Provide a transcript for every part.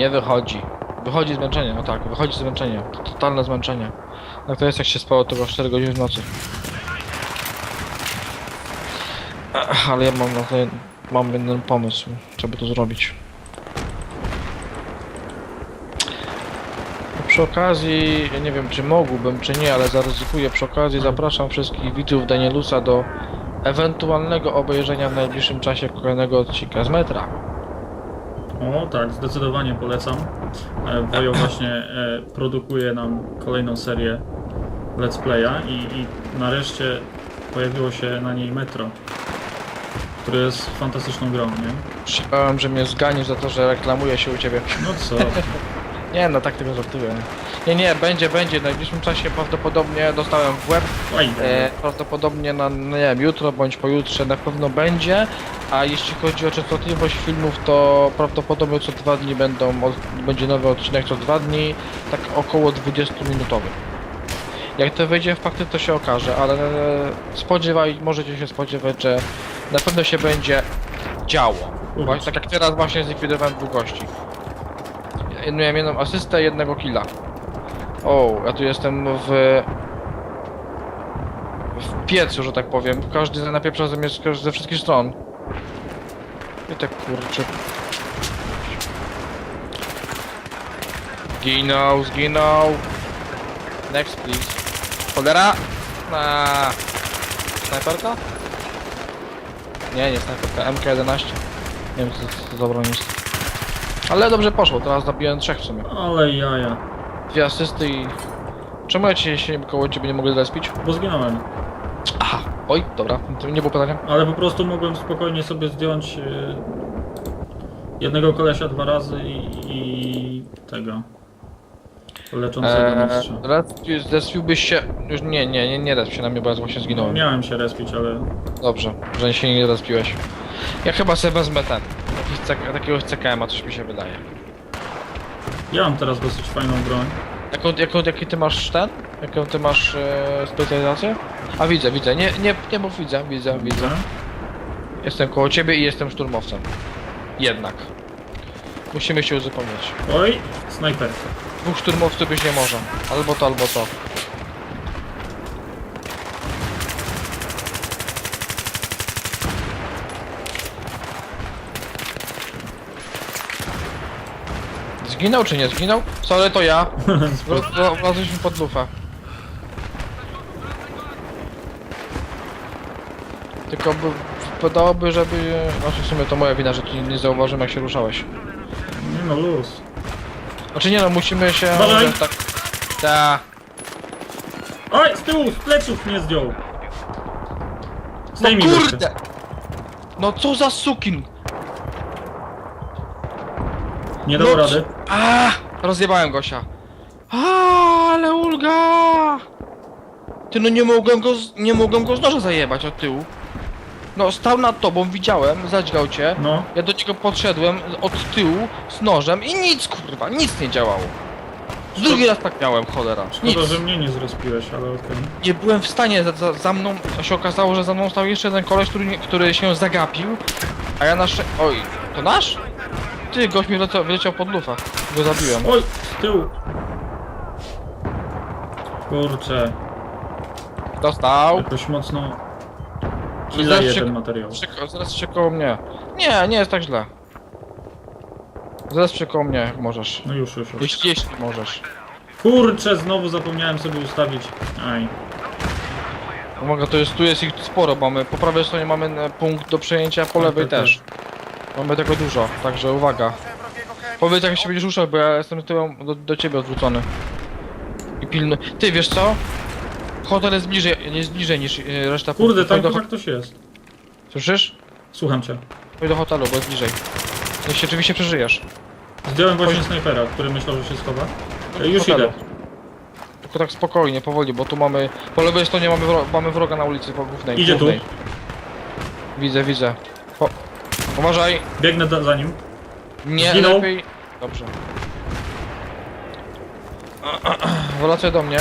Nie wychodzi. Wychodzi zmęczenie, no tak, wychodzi zmęczenie. Totalne zmęczenie. Jak to jest, jak się spało tylko 4 godziny w nocy. Ech, Ale ja mam na to, mam jeden pomysł, żeby to zrobić. No Przy okazji, ja nie wiem czy mógłbym, czy nie, ale zaryzykuję. Przy okazji zapraszam wszystkich widzów Danielusa do ewentualnego obejrzenia w najbliższym czasie kolejnego odcinka z metra. O tak, zdecydowanie polecam. E, Wojo właśnie e, produkuje nam kolejną serię Let's Playa i, i nareszcie pojawiło się na niej Metro, które jest fantastyczną grą, nie? Się bałem, że mnie zganisz za to, że reklamuje się u ciebie. No co? Nie, no tak tego żartuję. Nie, nie, będzie, będzie. W najbliższym czasie prawdopodobnie dostałem w. Fajnie. E, prawdopodobnie na, no nie wiem, jutro bądź pojutrze na pewno będzie. A jeśli chodzi o częstotliwość filmów, to prawdopodobnie co dwa dni będą, będzie nowy odcinek co dwa dni, tak około 20 minutowy. Jak to wyjdzie w fakty, to się okaże, ale spodziewaj, możecie się spodziewać, że na pewno się będzie działo. Właśnie tak jak teraz właśnie zlikwidowałem dwóch gości. Ja Miałem jedną asystę, jednego killa. O, ja tu jestem w... w piecu, że tak powiem. Każdy napieprza ze mnie ze wszystkich stron. I tak kurczę. Zginął, zginął. Next please. Cholera! Na. Snajperka? Nie, nie snajperka, MK11. Nie wiem co to za jest. Ale dobrze poszło, teraz zabiłem trzech w sumie. Ale jaja. Dwie asysty i... Czemu ja ci się koło ciebie nie mogę zrespić? Bo zginąłem. Oj, dobra, to nie było pytania. Ale po prostu mogłem spokojnie sobie zdjąć e, jednego kolesia dwa razy i, i tego. Leczącego Eee, mistrza. Eee, zrespiłbyś się... Już nie, nie, nie, nie resp się na mnie, bo ja właśnie zginąłem. miałem się respić, ale Dobrze, że się nie respiłeś. Ja chyba sobie wezmę ten. Jakiś CK, takiegoś CKM-a, coś mi się wydaje. ja mam teraz dosyć fajną broń. Jaką, jaką, jaki ty masz ten? Jaką ty masz e, specjalizację? A widzę, widzę, nie, nie, nie mów widzę, widzę, widzę. Jestem koło ciebie i jestem szturmowcem. Jednak. Musimy się uzupełnić. Oj, snajperka. Dwóch szturmowców być nie może. Albo to, albo to. Zginął czy nie zginął? Sorry, to ja. Wlazłyśmy pod lufę. Tylko by, wypadałoby, żeby... Znaczy w sumie to moja wina, że tu nie zauważyłem jak się ruszałeś. Nie no, luz. Znaczy nie no, musimy się... Uważaj! Tak... Ta. Oj, z tyłu, z pleców mnie zdjął. No Zdejmij kurde! No co za sukin! Nie dał no, rady. A, rozjebałem gosia. A, ale ulga! Ty no nie mogłem go, z, nie mogłem go z noża zajebać od tyłu. No stał nad tobą, widziałem, zadźgał cię. No, Ja do niego podszedłem od tyłu z nożem i nic kurwa, nic nie działało. Z drugi raz tak miałem, cholera. Nic. szkoda, że mnie nie zrespiłeś, ale okej. Nie byłem w stanie, za, za, za mną się okazało, że za mną stał jeszcze jeden koleś, który, nie- który się zagapił, a ja na sze... Oj, to nasz? Ty, gość mi wyleciał pod lufę. Go zabiłem. Oj, z tyłu. Kurczę, Dostał. jakoś mocno Zaraz kileje się- ten materiał. Przyko, zaraz się koło mnie. Nie, nie jest tak źle. Zaraz się koło mnie, jak możesz. No już, już, już. Jeśli, jeśli możesz. Kurczę, znowu zapomniałem sobie ustawić. Aj. Uwaga, to jest, tu jest ich sporo, mamy, po prawej stronie mamy e, punkt do przejęcia, po lewej tak, tak. też. Mamy tego dużo, także uwaga. Powiedz jak się będziesz ruszał, bo ja jestem tyłem do, do ciebie odwrócony. I pilny. Ty, wiesz co? Hotel jest bliżej, jest bliżej niż e, reszta Kurde, punktów. tam Chodź do, chyba ktoś jest. Słyszysz? Słucham cię. Chodź do hotelu, bo jest bliżej. Jeśli oczywiście przeżyjesz. Zdjąłem właśnie snajpera, który myślał, że się schowa. Do E, Już hotelu. idę. Tylko tak spokojnie, powoli, bo tu mamy... Po lewej stronie mamy, wro, mamy wroga na ulicy, po głównej. Idzie tu. głównej. Widzę, widzę. Po... Uważaj! Biegnę da- za nim. Nie, Zginął. lepiej... Dobrze. Wracaj do mnie.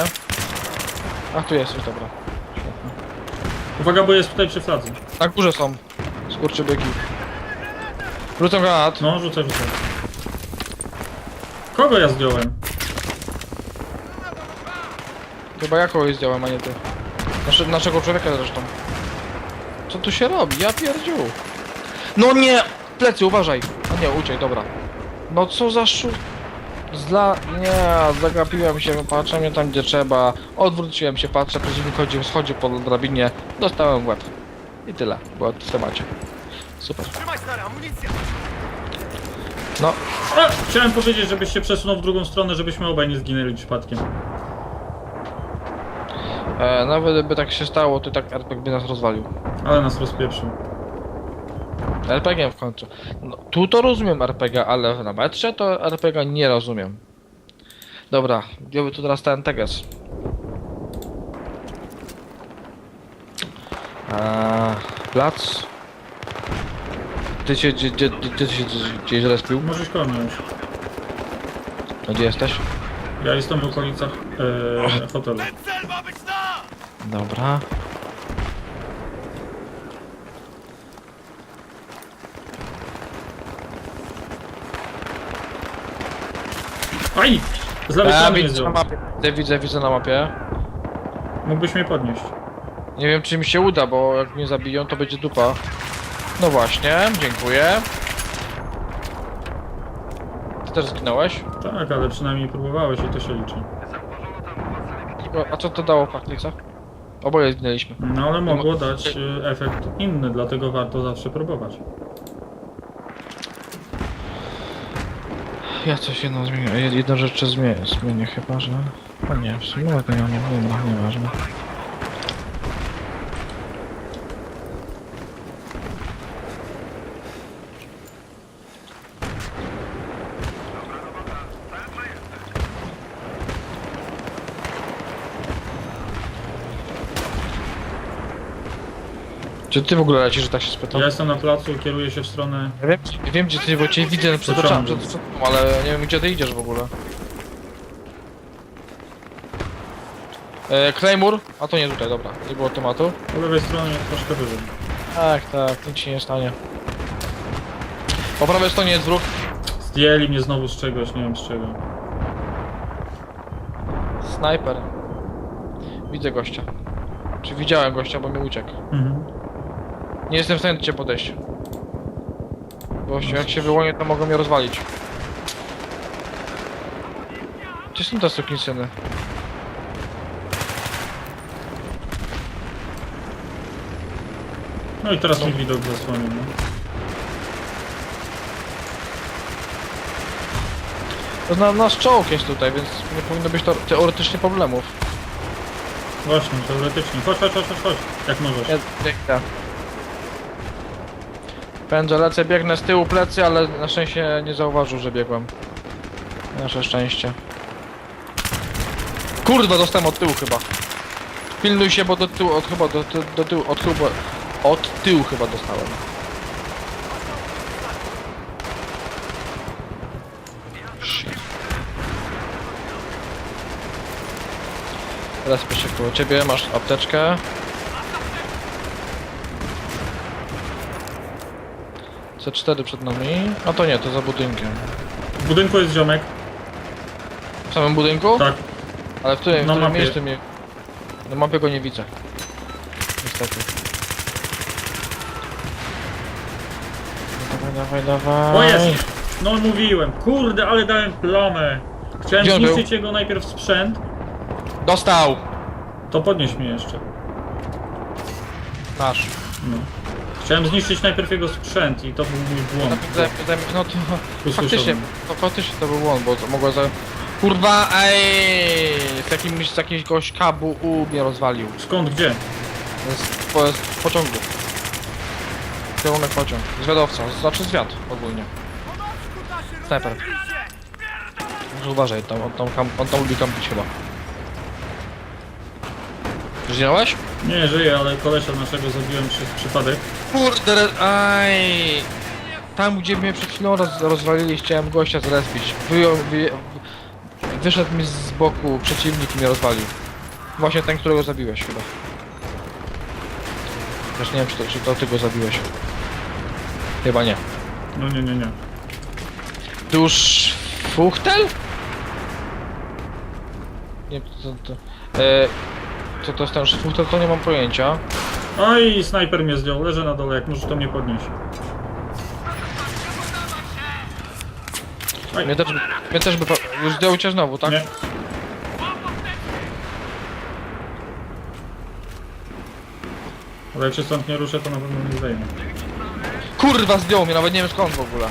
A tu jesteś, dobra. Świetnie. Uwaga, bo jest tutaj przy fladze. Na górze są. Skurczybyki. Wrócę granat. No, rzucę, rzucę. Kogo ja zdjąłem? Chyba ja kogoś zdjąłem, a nie ty. Nasze, naszego człowieka zresztą. Co tu się robi? Ja pierdziu. No nie! Plecy, uważaj! A nie, uciekł, dobra. No co za szu... Zla... Nie, zagapiłem się, patrzę mnie tam gdzie trzeba. Odwróciłem się, patrzę, przeciwnik chodził, schodził po drabinie. Dostałem w łeb. I tyle, było w temacie. Super. No, A, chciałem powiedzieć, żebyś się przesunął w drugą stronę, żebyśmy obaj nie zginęli przypadkiem. e, nawet gdyby tak się stało, to i tak RPG by nas rozwalił. Ale nas rozpieprzył. RPG w końcu. No, tu to rozumiem RPG, ale na metrze to RPG nie rozumiem. Dobra, gdzie by tu teraz ten teges? Eee, plac. Ty się, gdzie, gdzie, gdzie, ty się gdzieś zrespił? Możesz już. A Gdzie jesteś? Ja jestem w okolicach e, hotelu. Dobra. Aj! Z lewej strony mnie widzę, na mapie. Widzę, widzę, widzę na mapie. Mógłbyś mnie podnieść. Nie wiem czy mi się uda, bo jak mnie zabiją to będzie dupa. No właśnie, dziękuję. Ty też zginąłeś? Tak, ale przynajmniej próbowałeś i to się liczy. A co to dało w praktyce? Oboje zginęliśmy. No ale mogło dać e, efekt inny, dlatego warto zawsze próbować. Ja coś jedną zmienię, jed- jedną rzecz zmienię, zmienię chyba, że... O nie, w sumie tego nie mam, dobra, nieważne. Czy ty w ogóle lecisz, że tak się spytam? Ja jestem na placu, kieruję się w stronę... Ja wiem, wiem gdzie ty, bo cię widzę przed oczami, przodu. przed sobą, ale nie wiem gdzie ty idziesz w ogóle. E, Claymore? A to nie tutaj, dobra, nie było tematu. Po lewej stronie troszkę wyżej. Tak, tak, nic się nie stanie. Po prawej stronie jest wróg. Zdjęli mnie znowu z czegoś, nie wiem z czego. Snajper. Widzę gościa. Czy widziałem gościa, bo mi uciekł. Mhm. Nie jestem w stanie do ciebie podejść. Gościu, jak się wyłonię, to mogą mnie rozwalić. Gdzie są te syny? No i teraz mi widok zasłonił, no. To na, nasz czołg jest tutaj, więc nie powinno być to teoretycznie problemów. Właśnie, teoretycznie. Chodź, chodź, chodź, chodź, chodź. Jak możesz. Ja. Pędzę, lecę, biegnę z tyłu plecy, ale na szczęście nie zauważył, że biegłem. Nasze szczęście. Kurwa, dostałem od tyłu chyba. Pilnuj się, bo do tyłu, od chyba do, do, do tyłu, od bo- od tyłu chyba dostałem. Shit. Teraz proszę koło ciebie, masz apteczkę. C4 przed nami. A to nie, to za budynkiem. W budynku jest ziomek. W samym budynku? Tak. Ale w którym, w Na którym mapie. miejscu mnie... Na mapie go nie widzę. Niestety. Dawaj, dawaj, dawaj. O jest! No mówiłem. Kurde, ale dałem plamę. Chciałem Gdzie on był? zniszczyć jego najpierw sprzęt. Dostał! To podnieś mnie jeszcze. Nasz. No. Chciałem zniszczyć najpierw jego sprzęt i to był mój błąd. Zajmie, no to... Usłyszałem. Faktycznie, to faktycznie to był błąd, bo to mogło za... Kurwa, ej! Z jakimś, z jakiegoś kabu U mnie rozwalił. Skąd, gdzie? Z, po, z pociągu. Kierunek pociąg. Zwiadowca, znaczy zwiad ogólnie. Sniper. Może uważaj, tam, on, tam, kam- on tam lubi kampić chyba. Zginąłeś? Nie, żyję, ale kolesia naszego zabiłem przez przypadek. Kurde, aj! Tam gdzie mnie przed chwilą roz, rozwalili, chciałem gościa zrespić. Wyjął, wy, wyszedł mi z boku przeciwnik i mnie rozwalił. Właśnie ten, którego zabiłeś chyba. Też nie wiem, czy to, czy to ty go zabiłeś. Chyba nie. No nie, nie, nie. Już Fuchtel? Nie, to, to, e, co to jest ten to, to nie mam pojęcia. Oj, snajper mnie zdjął, leżę na dole, jak możesz to mnie podnieść. Oj, Mnie też, mnie też by... pa- Już zdjął cię znowu, tak? nie. Ale jak się stąd nie ruszę, to na pewno nie zdejmę. Kurwa zdjął mnie, nawet nie wiem skąd w ogóle.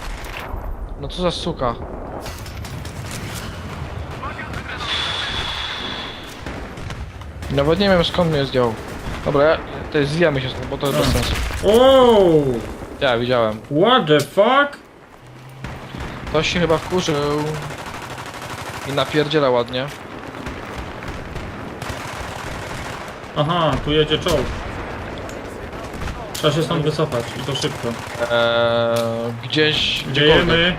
No co za suka. Nawet nie wiem skąd mnie zdjął. Dobra, ja, to jest zwijamy się stąd, bo to jest bez sensu. Wow! Ja widziałem. What the fuck? Ktoś się chyba wkurzył. I napierdziela ładnie. Aha, tu jedzie czołg. Trzeba się stąd wycofać i to szybko. Eee, gdzieś... gdziekolwiek. Dziejemy.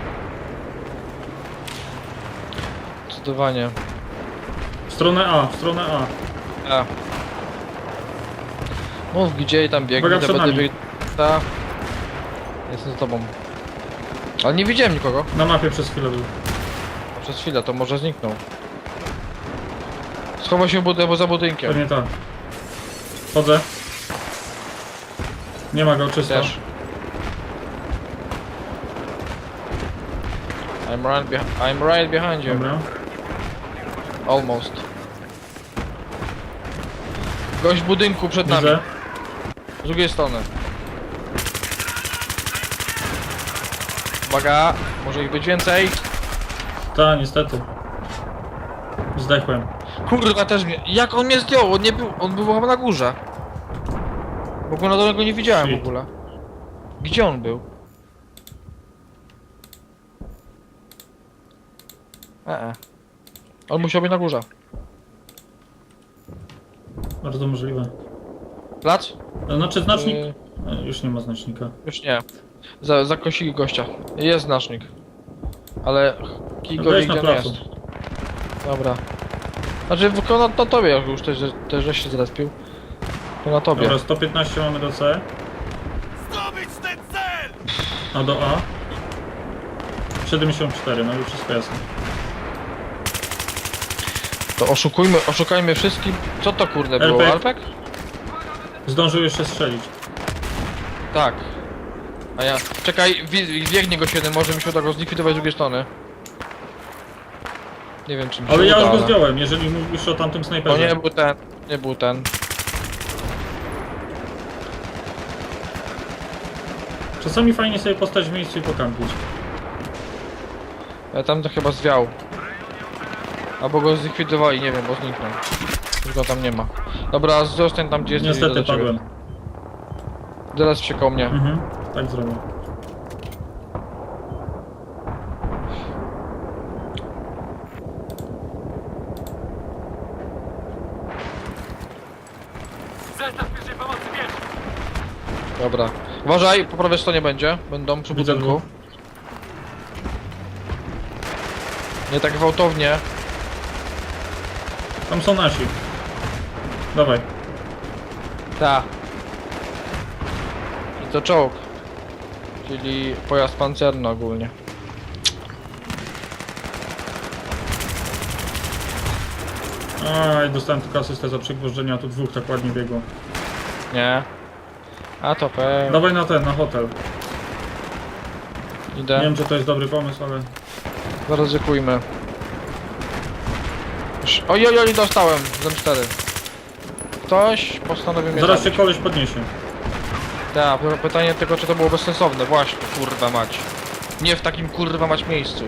Zdecydowanie. W stronę A, w stronę A. A. Mów gdzie i tam biegnie, Uwaga, to przed będę nami. biegł. Ta. Jestem za tobą. Ale nie widziałem nikogo. Na mapie przez chwilę był. Przez chwilę, to może zniknął. Schował się bud bo za budynkiem. Pewnie tak. Chodzę. Nie ma go, czysto. Też. I'm right, beh I'm right behind you. Dobra. Almost. Gość w budynku przed nami. Widzę. Z drugiej strony. Uwaga, może ich być więcej. Ta, niestety. Zdechłem. Kurwa też mnie. Jak on mnie zdjął? On nie był. On był chyba na górze. W ogóle na dole go nie widziałem w Shit. ogóle. Gdzie on był? Ee. On musiał być na górze. Bardzo możliwe. Plac? Znaczy znacznik... E, Już nie ma znacznika. już nie. Za, zakosili gościa. Jest znacznik. Ale kij go Weź na placu. jest. Dobra. Znaczy wykonał to tobie już też, też żeś się zrespił. To na tobie. Dobra, 115 mamy do C. Zdobyć ten cel! A do A. 74, no już wszystko jasne. To oszukujmy, oszukajmy wszystkim. Co to kurde było? LP? Alpek? Zdążył jeszcze strzelić. Tak. A ja. Czekaj, wi- biegnie go 7, może mi się uda go zlikwidować z drugiej strony. Nie wiem czy mi się Ale ja uda, już go zdjąłem, jeżeli mówisz o tamtym To snajperze. nie był ten, nie był ten. Czasami fajnie sobie postać w miejscu i pokampić. Ale tam to chyba zwiał. Albo go zlikwidowali, nie wiem, bo zniknął. Już go tam nie ma. Dobra, zostań tam gdzie jesteś. Niestety padłem. Teraz się koło mnie. Mhm, tak zrobię. Zestaw pierwszej pomocy bierz! Dobra. Uważaj, po prawej stronie będzie. Będą przy Widzę budynku. Nie tak gwałtownie. Tam są nasi. Dawaj. Ta. I to czołg. Czyli pojazd pancerny ogólnie. Aj, dostałem tylko asystę za przygwożdżenie, a tu dwóch tak ładnie biegło. Nie. A to pewnie. Dawaj na ten, na hotel. Nie Idę. wiem, czy to jest dobry pomysł, ale... Zaryzykujmy. Sz- Oj, oj, oj, dostałem. Z M4. Ktoś postanowił mnie Zaraz się zabić. koleś podniesie. Tak, pytanie tylko, czy to było bezsensowne. Właśnie, kurwa mać. Nie w takim kurwa mać miejscu.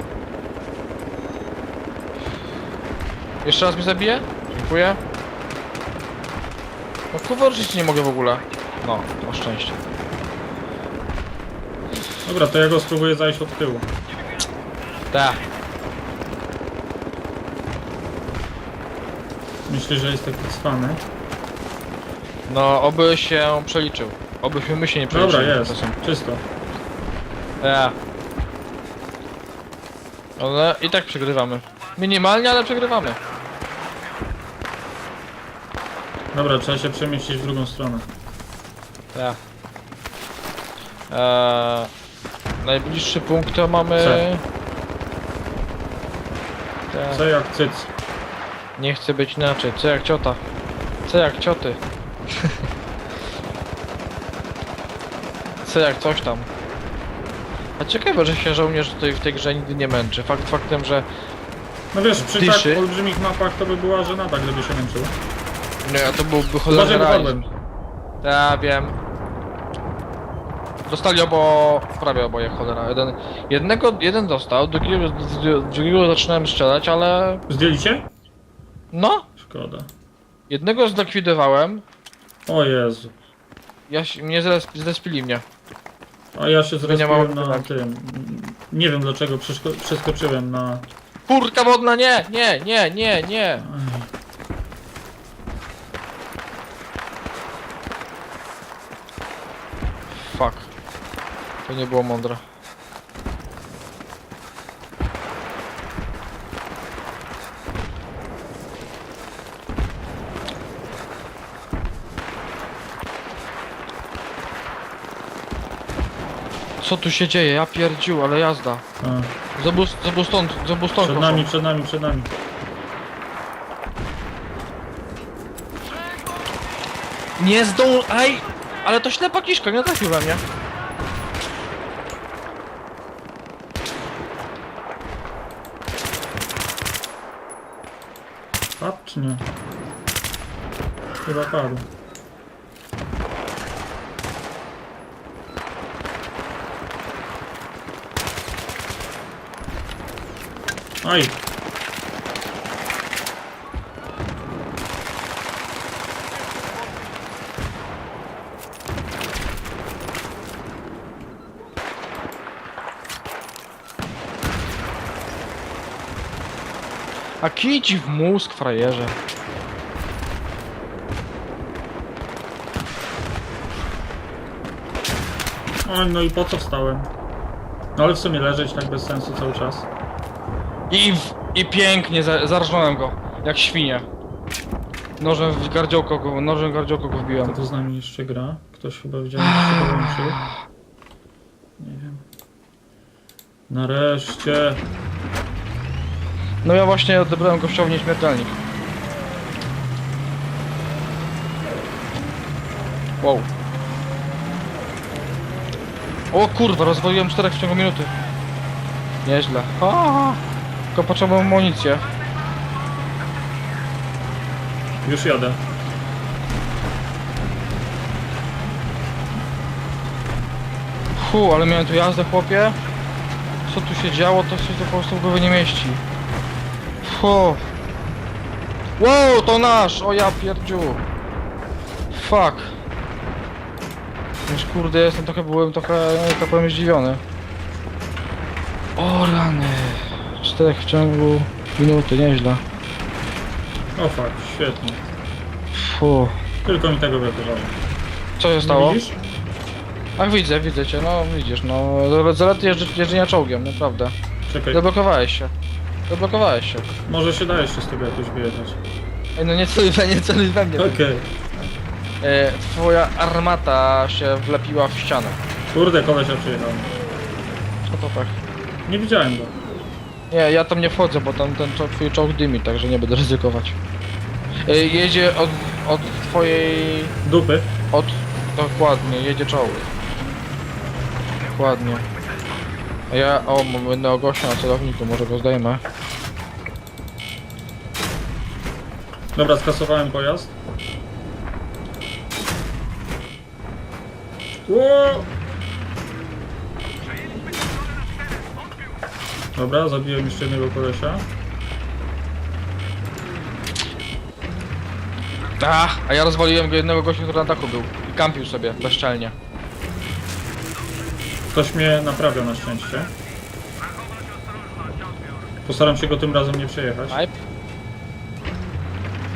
Jeszcze raz mnie zabije? Dziękuję. No kurwa, ruszyć nie mogę w ogóle. No, na szczęście. Dobra, to ja go spróbuję zajść od tyłu. Tak. Myślę, że jest taki cwany. No, oby się przeliczył. Obyśmy my się nie przeliczyli. Dobra, jest. czasem. Czysto. Ja. Ale i tak przegrywamy. Minimalnie, ale przegrywamy. Dobra, trzeba się przemieścić w drugą stronę. Ja. Eee, najbliższy punkt to mamy... C. Tak. Co jak cyc. Nie chcę być inaczej. Co jak ciota? Co jak cioty? Jak coś tam? A ciekawe, że się żołnierz tutaj w tej grze nigdy nie męczy. Fakt faktem, że No wiesz, przy Dyszy. tak olbrzymich mapach to by była żenada, gdyby się męczył. nie, to byłby Uważaj, cholerny wypadłem. realizm. Ja wiem. Dostali obo... prawie oboje cholera. Jeden, jednego, jeden dostał, drugiego, drugiego zaczynałem strzelać, ale... Zdjęliście? No! Szkoda. Jednego zlikwidowałem, O Jezu. Ja się, mnie zres, zrespili mnie. A ja się zrespiłem mam- na tak. tym. Nie wiem dlaczego przeszko- przeskoczyłem na. Kurka wodna, nie, nie, nie, nie, nie. Fuck. To nie było mądre. Co tu się dzieje? Ja pierdził, ale jazda. A, Zobacz, zobacz stąd, zobacz stąd. przed nami, przed nami, przed nami. Nie zdąż... Aj! Ale to ślepa kiszka, nie trafił we mnie. Padł czy nie? Chyba padł. Aj! A kij ci w mózg, frajerze. Oj, no i po co wstałem? No ale w sumie leżeć tak bez sensu cały czas. I, w, i pięknie, za, zarżnąłem go. Jak świnia. Nożem w gardziołko go, nożem w gardziołko go Kto wbiłem. tu z nami jeszcze gra? Ktoś chyba widziałem, że się. Nie wiem. Nareszcie. No ja właśnie odebrałem gościowi nieśmiertelnik. Wow. O kurwa, rozwaliłem czterech w ciągu minuty. Nieźle. A, tylko potrzebuję amunicję. Już jadę. Fu, ale miałem tu jazdę, chłopie. Co tu się działo, to się to po prostu w głowie nie mieści. Fu. Wow, to nasz! O ja pierdziu. Fuck. Już kurde, jestem trochę, byłem trochę, tak powiem, zdziwiony. O rany. Czterech w ciągu minuty, nieźle. O fuck, świetnie. Fu. Tylko mi tego brakowało. Co się stało? widzisz? Ach, widzę, widzę cię, no widzisz, no. zale- Zalety jeżdż- jeżdżenia czołgiem, naprawdę. Czekaj, Zablokowałeś się. Zablokowałeś się. może się da jeszcze z tego jakoś wyjechać. Ej, no nie celuj we nie celuj we mnie. Okej. E, twoja armata się wlepiła w ścianę. Kurde, kolesia przyjechał. Co to tak? Nie widziałem go. Nie, ja tam nie wchodzę, bo tam ten czo- twój czołg dymi, także nie będę ryzykować. E, jedzie od, od twojej... Dupy. od... dokładnie, jedzie czołg. Dokładnie. A ja... o, mam jednego gościa na celowniku, może go zdejmę. Dobra, skasowałem pojazd. Ło! Dobra, zabiłem jeszcze jednego kolesia. Ach, a ja rozwaliłem go jednego gościa, który na dachu był. I kampił sobie, bezczelnie. Ktoś mnie naprawia na szczęście. Postaram się go tym razem nie przejechać. Pipe?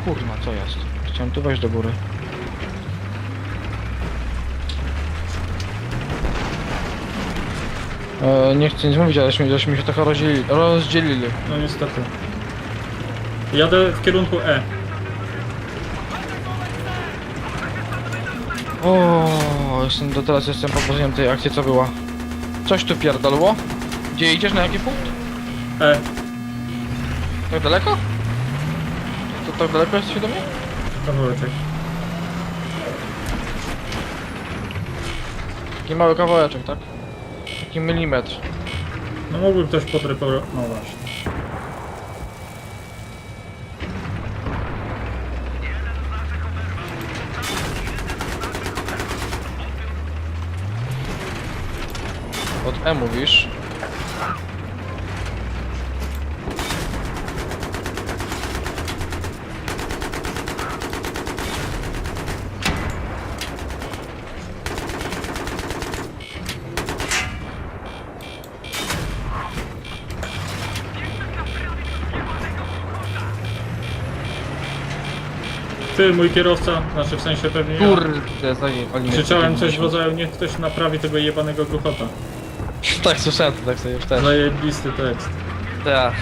Kurwa, co jest? Chciałem tu wejść do góry. E, nie chcę nic mówić, ale żeśmy, żeśmy się trochę rozdzielili. rozdzielili. No niestety. Jadę w kierunku E. O, jestem do teraz jestem pod wrażeniem tej akcji, co była. Coś tu pierdolło? Gdzie idziesz? Na jaki punkt? E. Tak daleko? tak daleko jesteś do mnie? Kawałeczek. Taki mały kawałeczek, tak? Taki milimetr. No mógłby ktoś podreperować. No. Od E mówisz. Ty, mój kierowca, znaczy w sensie pewnie ja. Zanim oni mnie Krzyczałem coś w rodzaju, niech ktoś naprawi tego jebanego gruchota. Tak, słyszałem to tak sobie już też. Zajebisty tekst. Tak.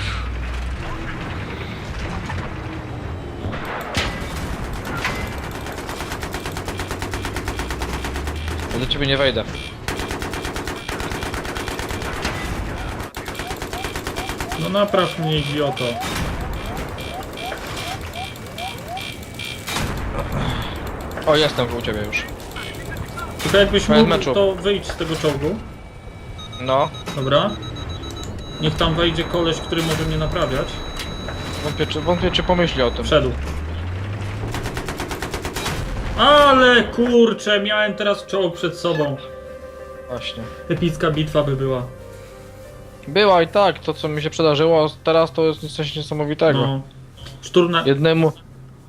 Ja do ciebie nie wejdę. No napraw mnie, idioto. O, jestem u ciebie już. Tylko jakbyś Koniec mógł, meczu. to wyjdź z tego czołgu. No, Dobra. Niech tam wejdzie koleś, który może mnie naprawiać. wątpię czy, wątpię, czy pomyśli o tym. Wszedł. Ale kurczę, miałem teraz czołg przed sobą. Właśnie. Epicka bitwa by była. Była i tak, to co mi się przydarzyło teraz to jest coś niesamowitego. No. Szturm na...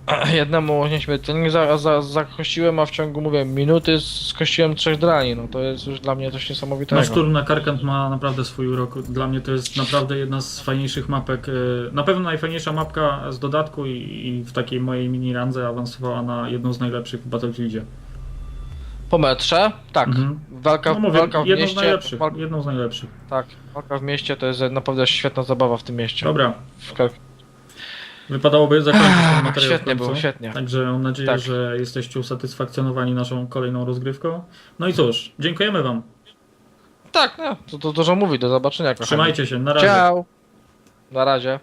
Jednemu, jednemu nieśmiertelnie za, za, zakościłem, a w ciągu, mówię, minuty skościłem trzech drani, no to jest już dla mnie coś niesamowitego. No, szturm na Karkant ma naprawdę swój urok. Dla mnie to jest naprawdę jedna z fajniejszych mapek. e, Na pewno najfajniejsza mapka z dodatku i, i w takiej mojej mini randze awansowała na jedną z najlepszych w Battlefieldzie. Po metrze? Tak. Mhm. Walka, No mówię, walka w jedną z mieście. najlepszych. Walka, Jedną z najlepszych. tak, walka w mieście to jest naprawdę świetna zabawa w tym mieście. Dobra, W wypadałoby zakończyć ten materiał. świetnie było, świetnie. Także mam nadzieję, Tak. że jesteście usatysfakcjonowani naszą kolejną rozgrywką. No i cóż, dziękujemy Wam. Tak, no, to, to dużo mówi, do zobaczenia. kochani. Trzymajcie się, na razie. Ciao. Na razie.